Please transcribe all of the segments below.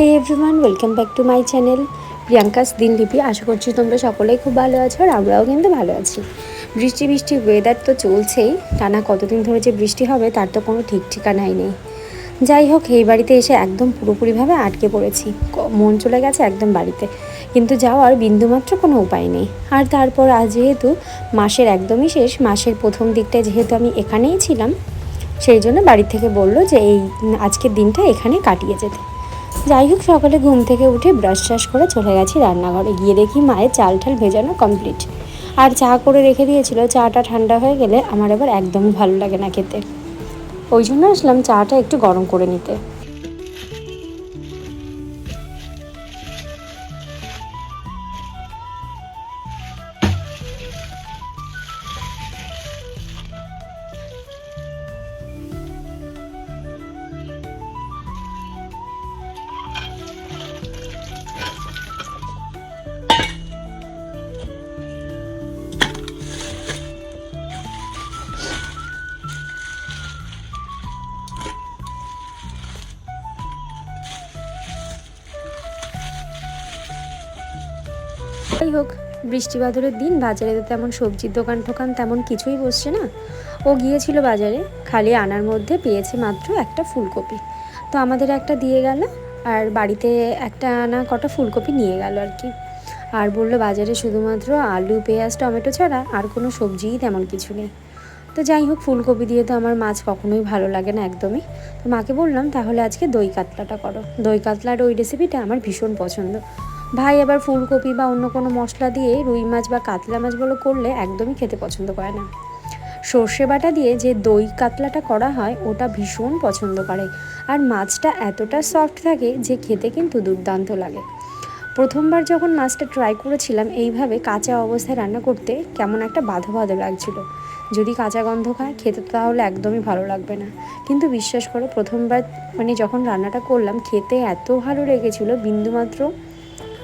Hey everyone welcome back to my channel Priyanka's দিনলিপি আশা করছি তোমরা সকলেই খুব ভালো আছো আর আমরাও কিন্তু ভালো আছি। বৃষ্টি বৃষ্টি ওয়েদার তো চলছেই, টানা কতদিন ধরে যে বৃষ্টি হবে তার তো কোনো ঠিক ঠিকানাই নেই। যাই হোক, এই বাড়িতে এসে একদম পুরোপুরিভাবে আটকে পড়েছি। মন চলে গেছে একদম বাড়িতে। কিন্তু যাওয়ার বিন্দুমাত্র কোনো উপায় নেই। আর তারপর আজ যেহেতু মাসের একদমই শেষ, মাসের প্রথম দিকটায় যেহেতু আমি এখানেই ছিলাম, সেই জন্য বাড়ি থেকে বলল যে এই আজকের দিনটা এখানে কাটিয়ে যেতে। যাই হোক, সকালে ঘুম থেকে উঠে ব্রাশ ট্রাশ করে চলে গেছি রান্নাঘরে। গিয়ে দেখি মায়ের চাল ঠাল ভেজানো কমপ্লিট আর চা করে রেখে দিয়েছিল, চাটা ঠান্ডা হয়ে গেলে আমার এবার একদমই ভালো লাগে না খেতে। ওই জন্য আসলাম চাটা একটু গরম করে নিতে। যাই হোক, বৃষ্টি বাদলের দিন, বাজারে তো তেমন সবজির দোকান টোকান তেমন কিছুই বসছে না। ও গিয়েছিল বাজারে, খালি আনার মধ্যে পেয়েছে মাত্র একটা ফুলকপি। তো আমাদের একটা দিয়ে গেল, আর বাড়িতে একটা আনা কটা ফুলকপি নিয়ে গেল আর কি। আর বলল বাজারে শুধুমাত্র আলু, পেঁয়াজ, টমেটো ছাড়া আর কোনো সবজিই তেমন কিছু নেই। তো যাই হোক, ফুলকপি দিয়ে তো আমার মাছ কখনোই ভালো লাগে না একদমই। তো মাকে বললাম, তাহলে আজকে দই কাতলাটা করো। দই কাতলার ওই রেসিপিটা আমার ভীষণ পছন্দ। ভাই আবার ফুলকপি বা অন্য কোনো মশলা দিয়ে রুই মাছ বা কাতলা মাছগুলো করলে একদমই খেতে পছন্দ করে না। সর্ষে বাটা দিয়ে যে দই কাতলাটা করা হয়, ওটা ভীষণ পছন্দ করে। আর মাছটা এতটা সফট থাকে যে খেতে কিন্তু দুর্দান্ত লাগে। প্রথমবার যখন মাছটা ট্রাই করেছিলাম, এইভাবে কাঁচা অবস্থায় রান্না করতে কেমন একটা বাধো বাধো লাগছিল। যদি কাঁচা গন্ধ খায়, খেতে তাহলে একদমই ভালো লাগবে না। কিন্তু বিশ্বাস করো, প্রথমবার মানে যখন রান্নাটা করলাম, খেতে এত ভালো লেগেছিলো, বিন্দুমাত্র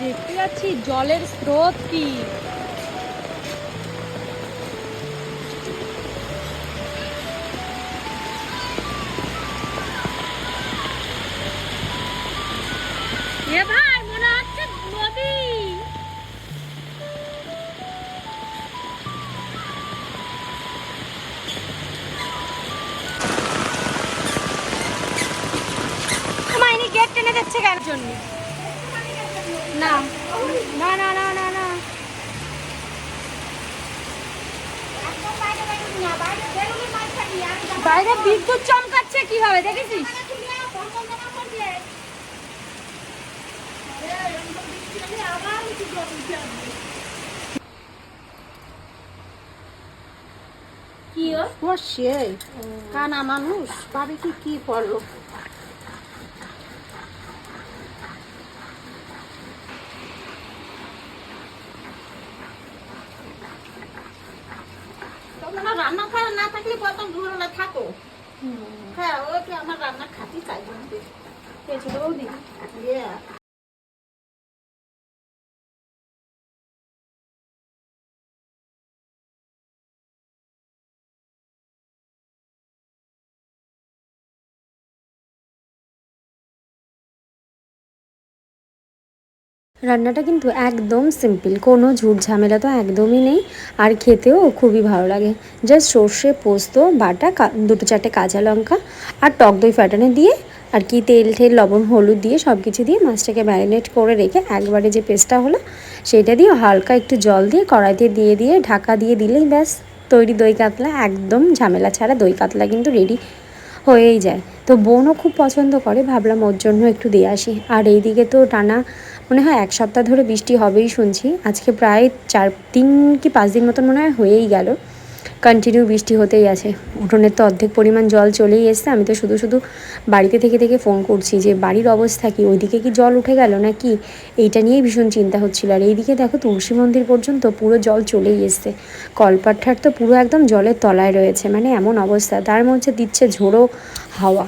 দেখতে যাচ্ছি জলের স্রোত কি। যাচ্ছে কেন? জন্য না। না না না না না। বাইরে বিদ্যুৎ চমকাচ্ছে কীভাবে দেখেছিস? কি ও? সেই। কানা মানুষ। কি কি খাওয়া না থাকলে প্রথম না থাকো। হ্যাঁ ও কি আমার রান্না খাতি চাই। ছোট বৌদি? রান্নাটা কিন্তু একদম সিম্পল কোনো ঝুট ঝামেলা তো একদমই নেই। আর খেতেও খুবই ভালো লাগে। জাস্ট সর্ষে, পোস্ত, বাটা দুটো চারটে কাঁচা লঙ্কা আর টক দই ফাটানো দিয়ে আর কি তেল, ঠেল, লবণ, হলুদ দিয়ে সব কিছু দিয়ে মাছটাকে ম্যারিনেট করে রেখে একবারে যে পেস্টটা হলো, সেটা দিয়ে হালকা একটু জল দিয়ে কড়াইতে দিয়ে দিয়ে ঢাকা দিয়ে দিলেই ব্যাস। তৈরি দই কাতলা একদম ঝামেলা ছাড়া দই কাতলা কিন্তু রেডি হয়েই যায়। তো বোনও খুব পছন্দ করে। ভাবলাম ওর জন্য একটু দিয়ে আসি। আর এইদিকে তো টানা মনে হয় এক সপ্তাহ ধরে বৃষ্টি হবেই শুনছি। আজকে প্রায় চার, তিন কি পাঁচ দিন মতন মনে হয় হয়েই গেল। কন্টিনিউ বৃষ্টি হতেই আছে। উঠোনের তো অর্ধেক পরিমাণ জল চলেই এসছে। আমি তো শুধু শুধু বাড়িতে থেকে থেকে ফোন করছি যে, বাড়ির অবস্থা কি? ওইদিকে কি জল উঠে গেল না কি এইটা নিয়েই ভীষণ চিন্তা হচ্ছিল। আর এইদিকে দেখো তুলসী মন্দির পর্যন্ত পুরো জল চলেই এসছে। কলপাঠার তো পুরো একদম জলের তলায় রয়েছে। মানে এমন অবস্থা। তার মধ্যে দিচ্ছে ঝোড়ো হাওয়া।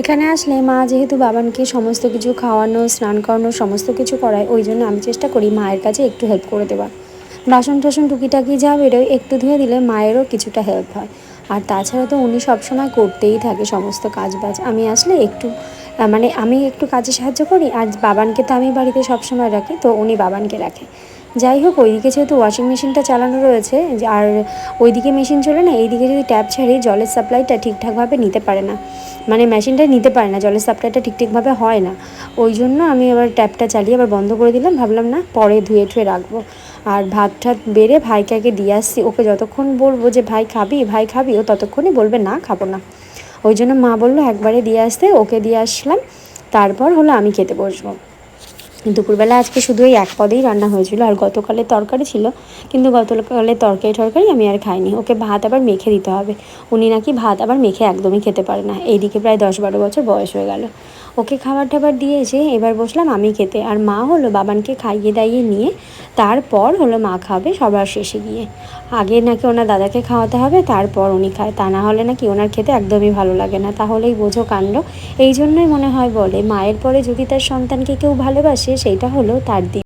এখানে আসলে মা যেহেতু বাবানকে সমস্ত কিছু খাওয়ানো, স্নান করানো, সমস্ত কিছু করায়, ওই জন্য আমি চেষ্টা করি মায়ের কাছে একটু হেল্প করে দেওয়ার। বাসন টাসন টুকিটাকি যা বেরোয়, একটু ধুয়ে দিলে মায়েরও কিছুটা হেল্প হয়। আর তাছাড়া তো উনি সবসময় করতেই থাকে সমস্ত কাজ বাজ আমি আসলে একটু মানে আমি একটু কাজে সাহায্য করি আর বাবানকে তো আমি বাড়িতে সবসময় রাখি, তো উনি বাবানকে রাখে। যাই হোক, ওইদিকে যেহেতু ওয়াশিং মেশিনটা চালানো রয়েছে আর ওইদিকে মেশিন চলে না, এইদিকে যদি ট্যাপ ছাড়ি জলের সাপ্লাইটা ঠিকঠাকভাবে নিতে পারে না। মানে মেশিনটা নিতে পারে না, জলের সাপ্লাইটা ঠিকঠাকভাবে হয় না। ওই জন্য আমি আবার ট্যাপটা চালিয়ে আবার বন্ধ করে দিলাম, ভাবলাম না পরে ধুয়ে ঠুয়ে রাখব। আর ভাত ঠাত বেড়ে ভাইকে আগে দিয়ে আসছি, ওকে যতক্ষণ বলব যে ভাই খাবি ভাই খাবি, ও ততক্ষণই বলবে না, খাব না। ওই জন্য মা বলল একবারে দিয়ে আসতে, ওকে দিয়ে আসলাম, তারপর হলো আমি খেতে বসবো। দুপুরবেলা আজকে শুধু এই এক পদেই রান্না হয়েছিল, আর গতকালের তরকারি ছিল, কিন্তু গতকালের তরকারি টরকারি আমি আর খাইনি। ওকে ভাত আবার মেখে দিতে হবে। উনি নাকি ভাত আবার মেখে একদমই খেতে পারে না। এইদিকে প্রায় দশ বারো বছর বয়স হয়ে গেল। ওকে খাবার টাবার এসে এবার বসলাম আমি খেতে। আর মা হলো বাবানকে খাইয়ে দাইয়ে নিয়ে, তারপর হলো মা খাবে সবার শেষে গিয়ে। আগে নাকি ওনার দাদাকে খাওয়াতে হবে, তারপর উনি খায়। তা না হলে নাকি ওনার খেতে একদমই ভালো লাগে না। তাহলেই বোঝো কাণ্ড। এই জন্যই মনে হয় বলে, মায়ের পরে যদি তার সন্তানকে কেউ ভালোবাসে, সেইটা হলো তার দিদি